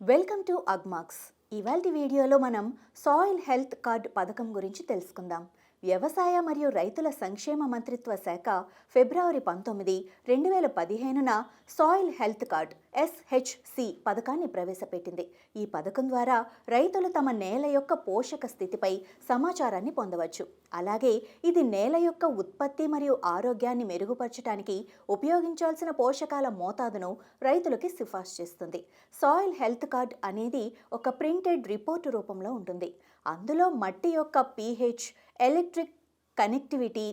Welcome to Agmax. ఇవాళ వీడియోలో మనం సాయిల్ హెల్త్ కార్డ్ పథకం గురించి తెలుసుకుందాం. వ్యవసాయ మరియు రైతుల సంక్షేమ మంత్రిత్వ శాఖ ఫిబ్రవరి పంతొమ్మిది రెండు వేల పదిహేనున సాయిల్ హెల్త్ కార్డ్ ఎస్హెచ్సి పథకాన్ని ప్రవేశపెట్టింది. ఈ పథకం ద్వారా రైతులు తమ నేల యొక్క పోషక స్థితిపై సమాచారాన్ని పొందవచ్చు. అలాగే ఇది నేల యొక్క ఉత్పత్తి మరియు ఆరోగ్యాన్ని మెరుగుపరచడానికి ఉపయోగించాల్సిన పోషకాల మోతాదును రైతులకి సిఫార్సు చేస్తుంది. సాయిల్ హెల్త్ కార్డ్ అనేది ఒక ప్రింటెడ్ రిపోర్టు రూపంలో ఉంటుంది. అందులో మట్టి యొక్క pH electric connectivity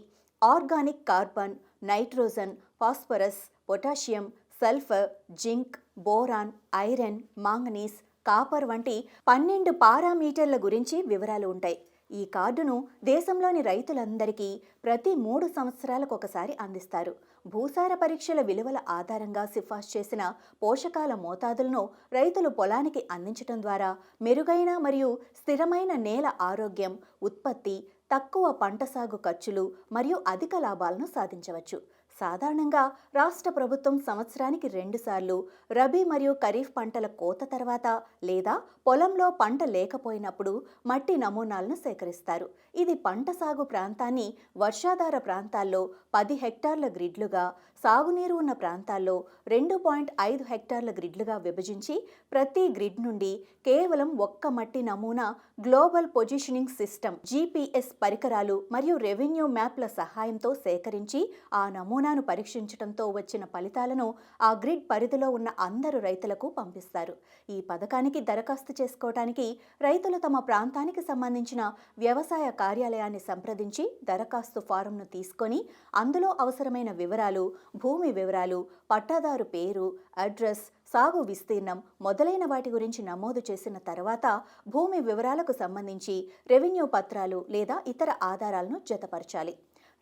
organic carbon nitrogen phosphorus potassium sulphur zinc boron iron manganese copper వంటి పన్నెండు పారామీటర్ల గురించి వివరాలు ఉంటాయి. ఈ కార్డును దేశంలోని రైతులందరికీ ప్రతి మూడు సంవత్సరాలకు ఒకసారి అందిస్తారు. భూసార పరీక్షల విలువల ఆధారంగా సిఫార్సు చేసిన పోషకాల మోతాదులను రైతులు పొలానికి అందించడం ద్వారా మెరుగైన మరియు స్థిరమైన నేల ఆరోగ్యం ఉత్పత్తి తక్కువ పంట సాగు ఖర్చులు మరియు అధిక లాభాలను సాధించవచ్చు. సాధారణంగా రాష్ట్ర ప్రభుత్వం సంవత్సరానికి రెండుసార్లు రబీ మరియు ఖరీఫ్ పంటల కోత తర్వాత లేదా పొలంలో పంట లేకపోయినప్పుడు మట్టి నమూనాలను సేకరిస్తారు. ఇది పంట సాగు ప్రాంతాన్ని వర్షాధార ప్రాంతాల్లో పది హెక్టార్ల గ్రిడ్లుగా సాగునీరు ఉన్న ప్రాంతాల్లో రెండు పాయింట్ ఐదు హెక్టార్ల గ్రిడ్లుగా విభజించి ప్రతి గ్రిడ్ నుండి కేవలం ఒక్క మట్టి నమూనా గ్లోబల్ పొజిషనింగ్ సిస్టమ్ జీపీఎస్ పరికరాలు మరియు రెవెన్యూ మ్యాప్ల సహాయంతో సేకరించి ఆ నమూనా నమూనాను పరీక్షించడంతో వచ్చిన ఫలితాలను ఆ గ్రిడ్ పరిధిలో ఉన్న అందరు రైతులకు పంపిస్తారు. ఈ పథకానికి దరఖాస్తు చేసుకోవడానికి రైతులు తమ ప్రాంతానికి సంబంధించిన వ్యవసాయ కార్యాలయాన్ని సంప్రదించి దరఖాస్తు ఫారంను తీసుకొని అందులో అవసరమైన వివరాలు భూమి వివరాలు పట్టాదారు పేరు అడ్రస్ సాగు విస్తీర్ణం మొదలైన వాటి గురించి నమోదు చేసిన తర్వాత భూమి వివరాలకు సంబంధించి రెవెన్యూ పత్రాలు లేదా ఇతర ఆధారాలను జతపరచాలి.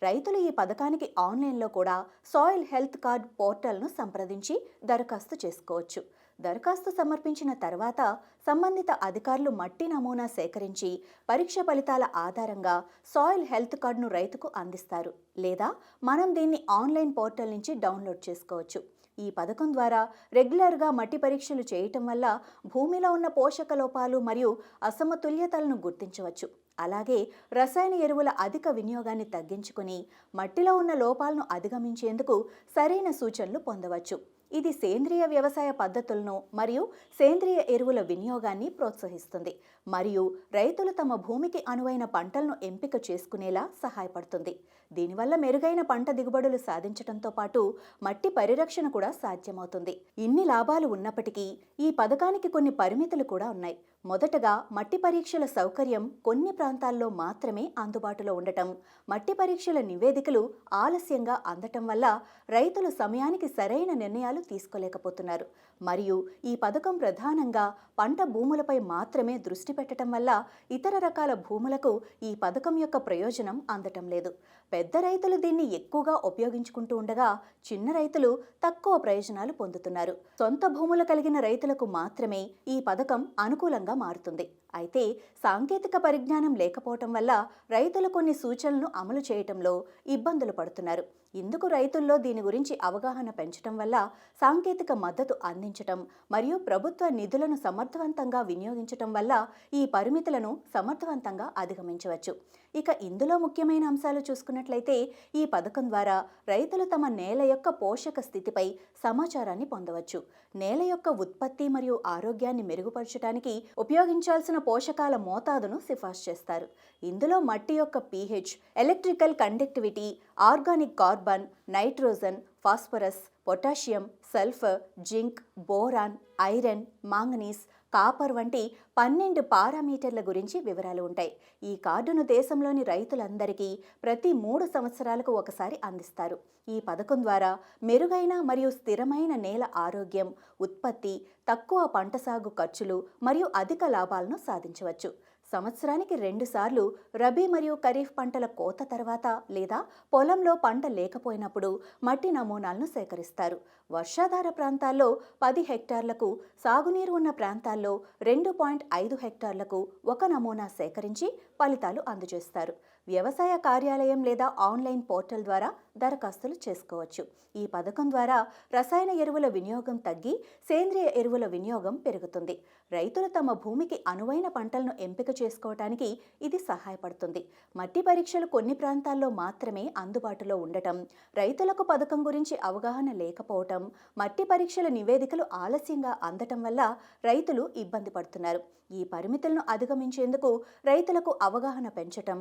రైతులు ఈ పథకానికి ఆన్లైన్లో కూడా సాయిల్ హెల్త్ కార్డ్ పోర్టల్ను సంప్రదించి దరఖాస్తు చేసుకోవచ్చు. దరఖాస్తు సమర్పించిన తర్వాత సంబంధిత అధికారులు మట్టి నమూనా సేకరించి పరీక్ష ఫలితాల ఆధారంగా సాయిల్ హెల్త్ కార్డును రైతుకు అందిస్తారు లేదా మనం దీన్ని ఆన్లైన్ పోర్టల్ నుంచి డౌన్లోడ్ చేసుకోవచ్చు. ఈ పథకం ద్వారా రెగ్యులర్గా మట్టి పరీక్షలు చేయటం వల్ల భూమిలో ఉన్న పోషక లోపాలు మరియు అసమతుల్యతలను గుర్తించవచ్చు. అలాగే రసాయన ఎరువుల అధిక వినియోగాన్ని తగ్గించుకుని మట్టిలో ఉన్న లోపాలను అధిగమించేందుకు సరైన సూచనలు పొందవచ్చు. ఇది సేంద్రియ వ్యవసాయ పద్ధతులను మరియు సేంద్రియ ఎరువుల వినియోగాన్ని ప్రోత్సహిస్తుంది మరియు రైతులు తమ భూమికి అనువైన పంటలను ఎంపిక చేసుకునేలా సహాయపడుతుంది. దీనివల్ల మెరుగైన పంట దిగుబడులు సాధించడంతో పాటు మట్టి పరిరక్షణ కూడా సాధ్యమవుతుంది. ఇన్ని లాభాలు ఉన్నప్పటికీ ఈ పథకానికి కొన్ని పరిమితులు కూడా ఉన్నాయి. మొదటగా మట్టి పరీక్షల సౌకర్యం కొన్ని ప్రాంతాల్లో మాత్రమే అందుబాటులో ఉండటం. మట్టి పరీక్షల నివేదికలు ఆలస్యంగా అందటం వల్ల రైతులు సమయానికి సరైన నిర్ణయాలు తీసుకోలేకపోతున్నారు. మరియు ఈ పథకం ప్రధానంగా పంట భూములపై మాత్రమే దృష్టి పెట్టడం వల్ల ఇతర రకాల భూములకు ఈ పథకం యొక్క ప్రయోజనం అందటం లేదు. పెద్ద రైతులు దీన్ని ఎక్కువగా ఉపయోగించుకుంటూ ఉండగా చిన్న రైతులు తక్కువ ప్రయోజనాలు పొందుతున్నారు. సొంత భూములు కలిగిన రైతులకు మాత్రమే ఈ పథకం అనుకూలంగా మారుతుంది. అయితే సాంకేతిక పరిజ్ఞానం లేకపోవటం వల్ల రైతులు కొన్ని సూచనలను అమలు చేయటంలో ఇబ్బందులు పడుతున్నారు. ఇందుకు రైతుల్లో దీని గురించి అవగాహన పెంచడం వల్ల సాంకేతిక మద్దతు అందించటం మరియు ప్రభుత్వ నిధులను సమర్థవంతంగా వినియోగించటం వల్ల ఈ పరిమితులను సమర్థవంతంగా అధిగమించవచ్చు. ఇక ఇందులో ముఖ్యమైన అంశాలు చూసుకున్నట్లయితే ఈ పథకం ద్వారా రైతులు తమ నేల యొక్క పోషక స్థితిపై సమాచారాన్ని పొందవచ్చు. నేల యొక్క ఉత్పత్తి మరియు ఆరోగ్యాన్ని మెరుగుపరచడానికి ఉపయోగించాల్సిన పోషకాల మోతాదును సిఫార్సు చేస్తారు. ఇందులో మట్టి యొక్క pH electrical conductivity organic carbon carbon nitrogen phosphorus potassium sulphur zinc boron iron manganese copper వంటి పన్నెండు పారామీటర్ల గురించి వివరాలు ఉంటాయి. ఈ కార్డును దేశంలోని రైతులందరికీ ప్రతి మూడు సంవత్సరాలకు ఒకసారి అందిస్తారు. ఈ పథకం ద్వారా మెరుగైన మరియు స్థిరమైన నేల ఆరోగ్యం ఉత్పత్తి తక్కువ పంట సాగు ఖర్చులు మరియు అధిక లాభాలను సాధించవచ్చు. సంవత్సరానికి రెండుసార్లు రబీ మరియు ఖరీఫ్ పంటల కోత తర్వాత లేదా పొలంలో పంట లేకపోయినప్పుడు మట్టి నమూనాలను సేకరిస్తారు. వర్షాధార ప్రాంతాల్లో పది హెక్టార్లకు సాగునీరు ఉన్న ప్రాంతాల్లో రెండు పాయింట్ ఐదు హెక్టార్లకు ఒక నమూనా సేకరించి ఫలితాలు అందజేస్తారు. వ్యవసాయ కార్యాలయం లేదా ఆన్లైన్ పోర్టల్ ద్వారా దరఖాస్తులు చేసుకోవచ్చు. ఈ పథకం ద్వారా రసాయన ఎరువుల వినియోగం తగ్గి సేంద్రియ ఎరువుల వినియోగం పెరుగుతుంది. రైతులు తమ భూమికి అనువైన పంటలను ఎంపిక చేసుకోవటానికి ఇది సహాయపడుతుంది. మట్టి పరీక్షలు కొన్ని ప్రాంతాల్లో మాత్రమే అందుబాటులో ఉండటం రైతులకు పథకం గురించి అవగాహన లేకపోవటం మట్టి పరీక్షల నివేదికలు ఆలస్యంగా అందటం వల్ల రైతులు ఇబ్బంది పడుతున్నారు. ఈ పరిమితులను అధిగమించేందుకు రైతులకు అవగాహన పెంచటం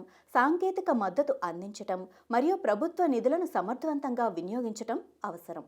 సాంకేతిక మద్దతు అందించటం మరియు ప్రభుత్వ నిధులను సమర్థవంతంగా వినియోగించటం అవసరం.